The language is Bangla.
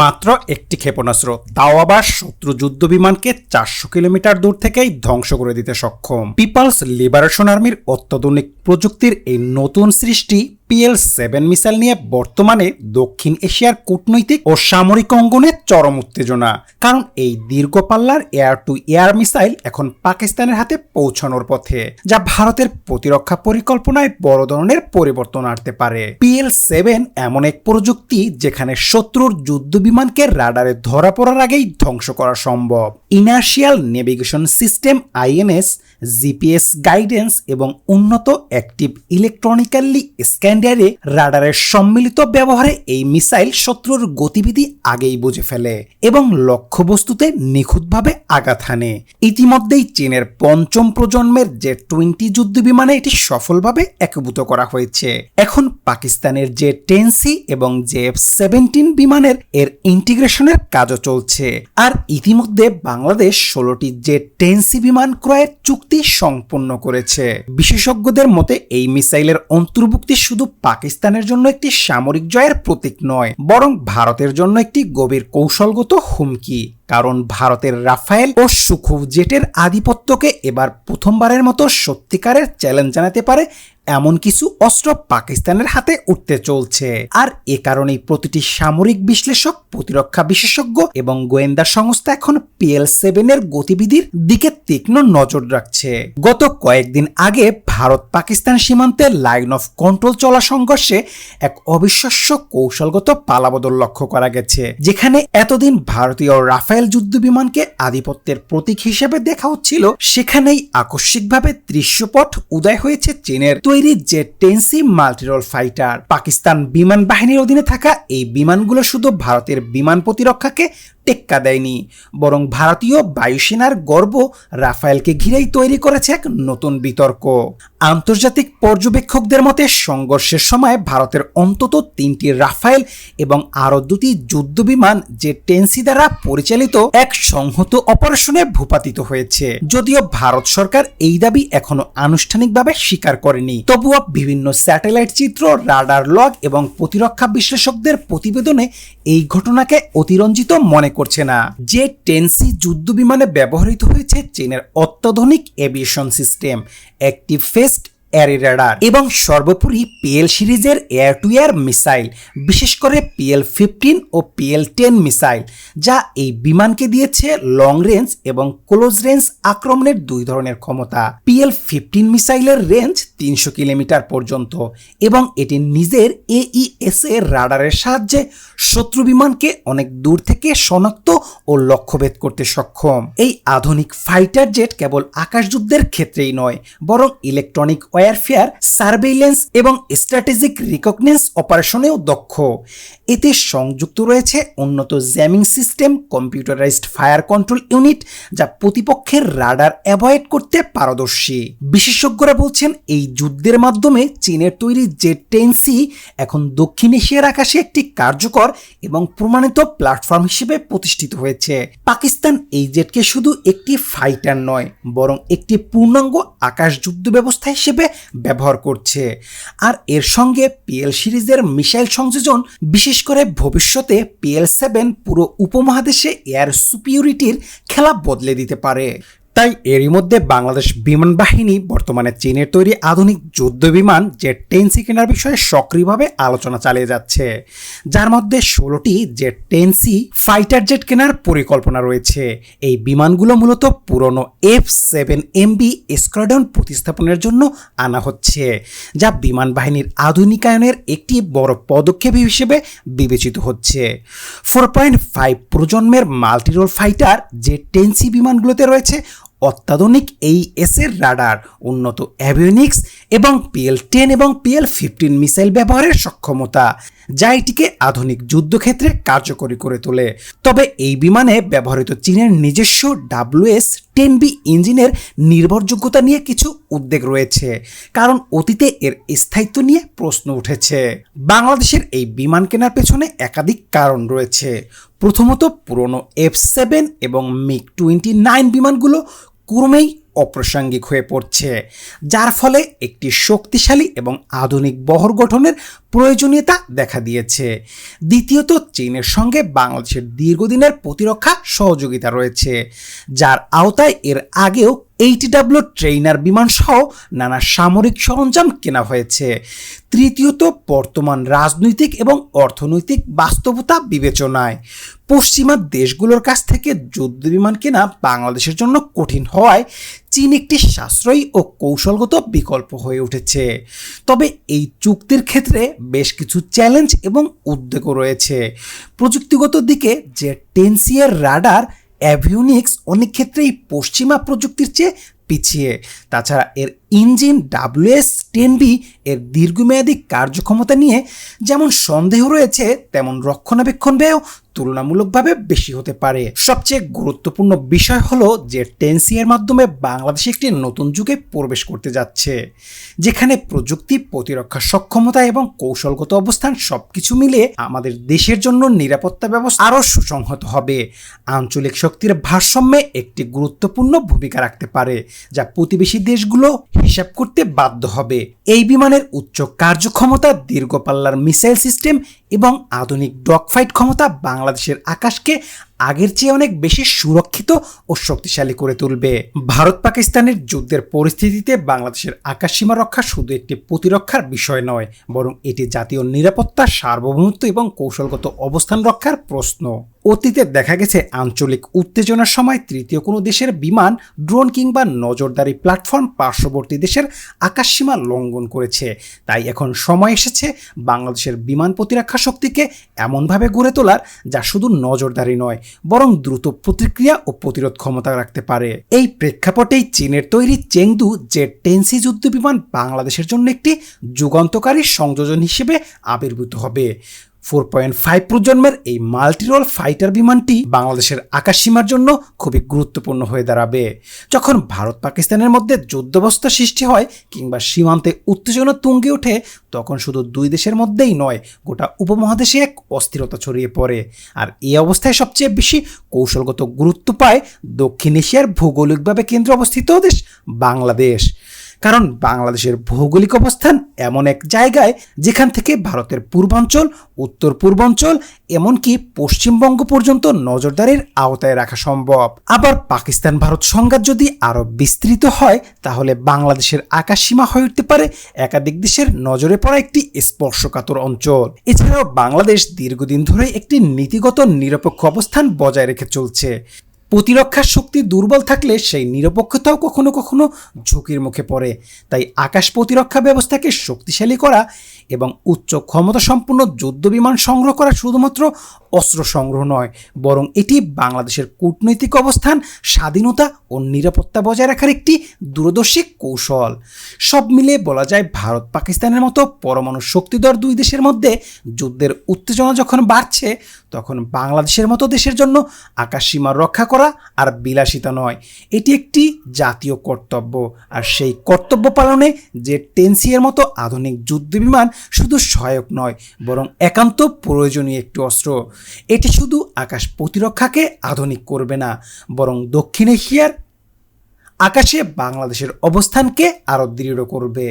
মাত্র একটি ক্ষেপণাস্ত্র। তাও আবার শত্রু যুদ্ধ বিমানকে চারশো কিলোমিটার দূর থেকেই ধ্বংস করে দিতে সক্ষম। পিপলস লিবারেশন আর্মির অত্যাধুনিক প্রযুক্তির এই নতুন সৃষ্টি পিএল সেভেন মিসাইল নিয়ে বর্তমানে দক্ষিণ এশিয়ার কূটনৈতিক ও সামরিক অঙ্গনে চরম উত্তেজনা। কারণ এই দীর্ঘ পাল্লার এয়ার টু এয়ার মিসাইল এখন পাকিস্তানের হাতে পৌঁছানোর পথে, যা ভারতের প্রতিরক্ষা পরিকল্পনায় বড় ধরনের পরিবর্তন আনতে পারে। পিএল সেভেন এমন এক প্রযুক্তি যেখানে শত্রুর যুদ্ধ বিমানকে রাডারে ধরা পড়ার আগেই ধ্বংস করা সম্ভব। Inertial navigation system INS GPS guidance এবং উন্নত অ্যাক্টিভ ইলেকট্রনিক্যালি স্ক্যান্ডারে রাডারের সম্মিলিত ব্যবহারে এই মিসাইল শত্রুর গতিবিধি আগেই বুঝে ফেলে এবং লক্ষ্যবস্তুতে নিখুঁতভাবে আঘাত হানে। ইতিমধ্যেই চীনের পঞ্চম প্রজন্মের যে টোয়েন্টি যুদ্ধ বিমানে এটি সফলভাবে একীভূত করা হয়েছে। এখন পাকিস্তানের যে টেনসি এবং জে এফ সেভেন্টিন বিমানের এর ইন্টিগ্রেশনের কাজও চলছে। আর ইতিমধ্যে বাংলাদেশ ষোলোটি যে টেনসি বিমান ক্রয়ের চুক্তি সম্পন্ন করেছে। বিশেষজ্ঞদের মতে, এই মিসাইলের অন্তর্ভুক্তি শুধু পাকিস্তানের জন্য একটি সামরিক জয়ের প্রতীক নয়, বরং ভারতের জন্য একটি গভীর কৌশলগত হুমকি। কারণ ভারতের রাফায়েল ও সুখুভ জেটের আধিপত্যকে এবার প্রথমবারের মতো সত্যিকারের চ্যালেঞ্জ জানাতে পারে এমন কিছু অস্ত্র পাকিস্তানের হাতে উঠতে চলছে। আর এ কারণেই প্রতিটি সামরিক বিশ্লেষক, প্রতিরক্ষা বিশেষজ্ঞ এবং গোয়েন্দা সংস্থা এখন পিএল সেভেনের গতিবিধির দিকে তীক্ষ্ণ নজর রাখছে। গত কয়েকদিন আগে ভারত পাকিস্তান সীমান্তে লাইন অফ কন্ট্রোল চলা সংঘর্ষে এক অবিশ্বাস্য কৌশলগত পালাবদল লক্ষ্য করা গেছে, যেখানে এতদিন ভারতীয় রাফায়েল যুদ্ধ বিমানকে আধিপত্যের প্রতীক হিসেবে দেখা হচ্ছিল। সেখানেই আকস্মিকভাবে দৃশ্যপট উদয় হয়েছে চীনের তৈরি যে টেন্সি মাল্টিরোল ফাইটার পাকিস্তান বিমান বাহিনীর অধীনে থাকা এই বিমানগুলো শুধু ভারতের বিমান প্রতিরক্ষাকে টেক্কা দেয়নি, বরং ভারতীয় বায়ুসেনার গর্ব রাফায়েলকে ঘিরেই তৈরি করেছে এক নতুন বিতর্ক। আন্তর্জাতিক পর্যবেক্ষকদের মতে, সংঘর্ষের সময় ভারতের অন্তত তিনটি রাফায়েল এবং আরও দুটি যুদ্ধ বিমান যে টেন্সি দ্বারা পরিচালিত এক সংহত অপারেশনে ভূপাতিত হয়েছে। যদিও ভারত সরকার এই দাবি এখনও আনুষ্ঠানিকভাবে স্বীকার করেনি। তবুও বিভিন্ন স্যাটেলাইট চিত্র, রাডার লগ এবং প্রতিরক্ষা বিশ্লেষকদের প্রতিবেদনে এই ঘটনাকে অতিরঞ্জিত মনে করছে না। যে টেন্সি যুদ্ধ বিমানে ব্যবহৃত হয়েছে চীনের অত্যাধুনিক এভিয়েশন সিস্টেম একটি ফেস্ট এয়ারি রেডার এবং সর্বোপরি পিএল সিরিজের এয়ার টু এয়ার মিসাইল বিশেষ করে পিএল ফিফটিন ও পিএল টেন মিসাইল যা এই বিমানকে দিয়েছে লং রেঞ্জ এবং ক্লোজ রেঞ্জ আক্রমণের দুই ধরনের ক্ষমতা। পিএল ফিফটিন মিসাইলের রেঞ্জ তিনশো কিলোমিটার পর্যন্ত এবং এটি নিজের এইএস এর রাডারের সাহায্যে শত্রু বিমানকে অনেক দূর থেকে শনাক্ত ও লক্ষ্যভেদ করতে সক্ষম। এই আধুনিক ফাইটার জেট কেবল আকাশযুদ্ধের ক্ষেত্রেই নয়, বরং ইলেকট্রনিক ওয়ারফেয়ার সার্ভেইলেন্স এবং স্ট্র্যাটেজিক রিকগনেন্স অপারেশনেও দক্ষ। এতে সংযুক্ত রয়েছে উন্নত jamming system computerised fire control unit যা প্রতিপক্ষের রাডার অ্যাভয়েড করতে পারদর্শী। বিশেষজ্ঞরা বলছেন, এই যুদ্ধের মাধ্যমে চীনের তৈরি জেট টেন্সি এখন দক্ষিণ এশিয়ার আকাশে একটি কার্যকর এবং প্রমাণিত প্ল্যাটফর্ম হিসেবে প্রতিষ্ঠিত হয়েছে। পাকিস্তান এই জেটকে শুধু একটি ফাইটার নয়, বরং একটি পূর্ণাঙ্গ আকাশ যুদ্ধ ব্যবস্থা হিসেবে ব্যবহার করছে। আর এর সঙ্গে পিএল সিরিজের মিসাইল সংযোজন, বিশেষ করে ভবিষ্যতে পিএল সেভেন পুরো উপমহাদেশে এয়ার সুপিউরিটির খেলা বদলে দিতে পারে। তাই এরই মধ্যে বাংলাদেশ বিমান বাহিনী, বর্তমানে চীনের তৈরি আধুনিক যুদ্ধ বিমান জেট টেন্সি কেনার বিষয়ে সক্রিয়ভাবে আলোচনা চালিয়ে যাচ্ছে। যার মধ্যে ষোলোটি জেট টেন্সি ফাইটার জেট কেনার পরিকল্পনা রয়েছে। এই বিমানগুলো মূলত পুরনো এফ সেভেন এমবি স্কোয়াড্রন প্রতিস্থাপনের জন্য আনা হচ্ছে, যা বিমান বাহিনীর আধুনিকায়নের একটি বড় পদক্ষেপ হিসেবে বিবেচিত হচ্ছে। ফোর পয়েন্ট ফাইভ প্রজন্মের মাল্টিরোল ফাইটার যে টেন্সি বিমানগুলোতে রয়েছে অত্যাধুনিক এই এসের রাডার, উন্নত অ্যাভিওনিক্স এবং পিএল টেন এবং পিএল ফিফটিন মিসাইল ব্যবহারের সক্ষমতা, যা এটিকে আধুনিক যুদ্ধক্ষেত্রে কার্যকরী করে তোলে। তবে এই বিমানে ব্যবহৃত চীনের নিজস্ব ডাব্লিউএস টেন বি ইঞ্জিনের নির্ভরযোগ্যতা নিয়ে কিছু উদ্বেগ রয়েছে, কারণ অতীতে এর স্থায়িত্ব নিয়ে প্রশ্ন উঠেছে। বাংলাদেশের এই বিমান কেনার পেছনে একাধিক কারণ রয়েছে। প্রথমত, পুরনো এফ সেভেন এবং মিগ টোয়েন্টি নাইন বিমানগুলো ক্রমেই অপ্রাসঙ্গিক হয়ে পড়ছে, যার ফলে একটি শক্তিশালী এবং আধুনিক বহর গঠনের প্রয়োজনীয়তা দেখা দিয়েছে। দ্বিতীয়ত, চীনের সঙ্গে বাংলাদেশের দীর্ঘদিনের প্রতিরক্ষা সহযোগিতা রয়েছে, যার আওতায় এর আগেও এইচডাব্লিউ ট্রেইনার বিমান সহ নানা সামরিক সরঞ্জাম কেনা হয়েছে। তৃতীয়ত, বর্তমান রাজনৈতিক এবং অর্থনৈতিক বাস্তবতা বিবেচনায়। পশ্চিমা দেশগুলোর কাছ থেকে যুদ্ধ বিমান কেনা বাংলাদেশের জন্য কঠিন হওয়ায় চীন একটি সাশ্রয়ী ও কৌশলগত বিকল্প হয়ে উঠেছে। তবে এই চুক্তির ক্ষেত্রে বেশ কিছু চ্যালেঞ্জ এবং উদ্বেগও রয়েছে। প্রযুক্তিগত দিকে যে টেনসিয়ার রাডার অ্যাভিওনিক্স অনেক ক্ষেত্রেই পশ্চিমা প্রযুক্তির চেয়ে পিছিয়ে। তাছাড়া এর ইঞ্জিন ডাব্লিউএস টেন বি এর দীর্ঘমেয়াদী কার্যক্ষমতা নিয়ে যেমন সন্দেহ রয়েছে, তেমন রক্ষণাবেক্ষণ ব্যয়ও তুলনামূলকভাবে বেশি হতে পারে। সবচেয়ে গুরুত্বপূর্ণ বিষয় হলো যে টেনসিয়ার মাধ্যমে বাংলাদেশ একটি নতুন যুগে প্রবেশ করতে যাচ্ছে, যেখানে প্রযুক্তি, প্রতিরক্ষা সক্ষমতা এবং কৌশলগত অবস্থান সবকিছু মিলে আমাদের দেশের জন্য নিরাপত্তা ব্যবস্থা আরও সুসংহত হবে। আঞ্চলিক শক্তির ভারসাম্যে একটি গুরুত্বপূর্ণ ভূমিকা রাখতে পারে, যা প্রতিবেশী দেশগুলো হিসাব করতে বাধ্য হবে। এই বিমানের উচ্চ কার্যক্ষমতা, দীর্ঘ পাল্লার মিসাইল সিস্টেম এবং আধুনিক ডগফাইট ক্ষমতা বাংলাদেশের আকাশকে আগের চেয়ে অনেক বেশি সুরক্ষিত ও শক্তিশালী করে তুলবে। ভারত পাকিস্তানের যুদ্ধের পরিস্থিতিতে বাংলাদেশের আকাশসীমা রক্ষা শুধু একটি প্রতিরক্ষার বিষয় নয়, বরং এটি জাতীয় নিরাপত্তা, সার্বভৌমত্ব এবং কৌশলগত অবস্থান রক্ষার প্রশ্ন। অতীতে দেখা গেছে আঞ্চলিক উত্তেজনার সময় তৃতীয় কোনো দেশের বিমান, ড্রোন কিংবা নজরদারি প্ল্যাটফর্ম পার্শ্ববর্তী দেশের আকাশসীমা লঙ্ঘন করেছে। তাই এখন সময় এসেছে বাংলাদেশের বিমান প্রতিরক্ষা শক্তিকে এমনভাবে গড়ে তোলার, যা শুধু নজরদারি নয়, বরং দ্রুত প্রতিক্রিয়া ও প্রতিরোধ ক্ষমতা রাখতে পারে। এই প্রেক্ষাপটেই চীনের তৈরি চেংদু জেট টেন্সি যুদ্ধ বিমান বাংলাদেশের জন্য একটি যুগান্তকারী সংযোজন হিসেবে আবির্ভূত হবে। ফোর পয়েন্ট ফাইভ প্রজন্মের এই মাল্টিরোল ফাইটার বিমানটি বাংলাদেশের আকাশসীমার জন্য খুবই গুরুত্বপূর্ণ হয়ে দাঁড়াবে। যখন ভারত পাকিস্তানের মধ্যে যুদ্ধবস্থা সৃষ্টি হয় কিংবা সীমান্তে উত্তেজনা তুঙ্গে ওঠে, তখন শুধু দুই দেশের মধ্যেই নয়, গোটা উপমহাদেশে এক অস্থিরতা ছড়িয়ে পড়ে। আর এই অবস্থায় সবচেয়ে বেশি কৌশলগত গুরুত্ব পায় দক্ষিণ এশিয়ার ভৌগোলিকভাবে কেন্দ্রে অবস্থিত দেশ বাংলাদেশ। কারণ বাংলাদেশের ভৌগোলিক অবস্থান এমন এক জায়গায় যেখান থেকে ভারতের পূর্বাঞ্চল, উত্তর পূর্বাঞ্চল, এমনকি পশ্চিমবঙ্গ পর্যন্ত নজরদারির আওতায় রাখা সম্ভব। আবার পাকিস্তান ভারত সংঘাত যদি আরও বিস্তৃত হয়, তাহলে বাংলাদেশের আকাশসীমা হয়ে উঠতে পারে একাধিক দেশের নজরে পড়া একটি স্পর্শকাতর অঞ্চল। এছাড়াও বাংলাদেশ দীর্ঘদিন ধরে একটি নীতিগত নিরপেক্ষ অবস্থান বজায় রেখে চলছে। প্রতিরক্ষার শক্তি দুর্বল থাকলে সেই নিরপেক্ষতাও কখনো কখনো ঝুঁকির মুখে পড়ে। তাই আকাশ প্রতিরক্ষা ব্যবস্থাকে শক্তিশালী করা এবং উচ্চ ক্ষমতা সম্পন্ন যুদ্ধ বিমান সংগ্রহ করা শুধুমাত্র অস্ত্র সংগ্রহ নয়, বরং এটি বাংলাদেশের কূটনৈতিক অবস্থান, স্বাধীনতা ও নিরাপত্তা বজায় রাখার একটি দূরদর্শী কৌশল। সব মিলিয়ে বলা যায় ভারত পাকিস্তানের মতো পরমাণু শক্তিধর দুই দেশের মধ্যে যুদ্ধের উত্তেজনা যখন বাড়ছে, তখন বাংলাদেশের মতো দেশের জন্য আকাশ সীমা রক্ষা করা আর বিলাসিতা নয়। এটি একটি জাতীয় কর্তব্য। আর সেই কর্তব্য পালনে যে টেনসিয়ের মতো আধুনিক যুদ্ধ বিমান শুধু সহায়ক নয়, বরং একান্ত প্রয়োজনীয় একটি অস্ত্র। এটি শুধু আকাশ প্রতিরক্ষাকে আধুনিক করবে না, বরং দক্ষিণ এশিয়ার আকাশে বাংলাদেশের অবস্থানকে আরও দৃঢ় করবে।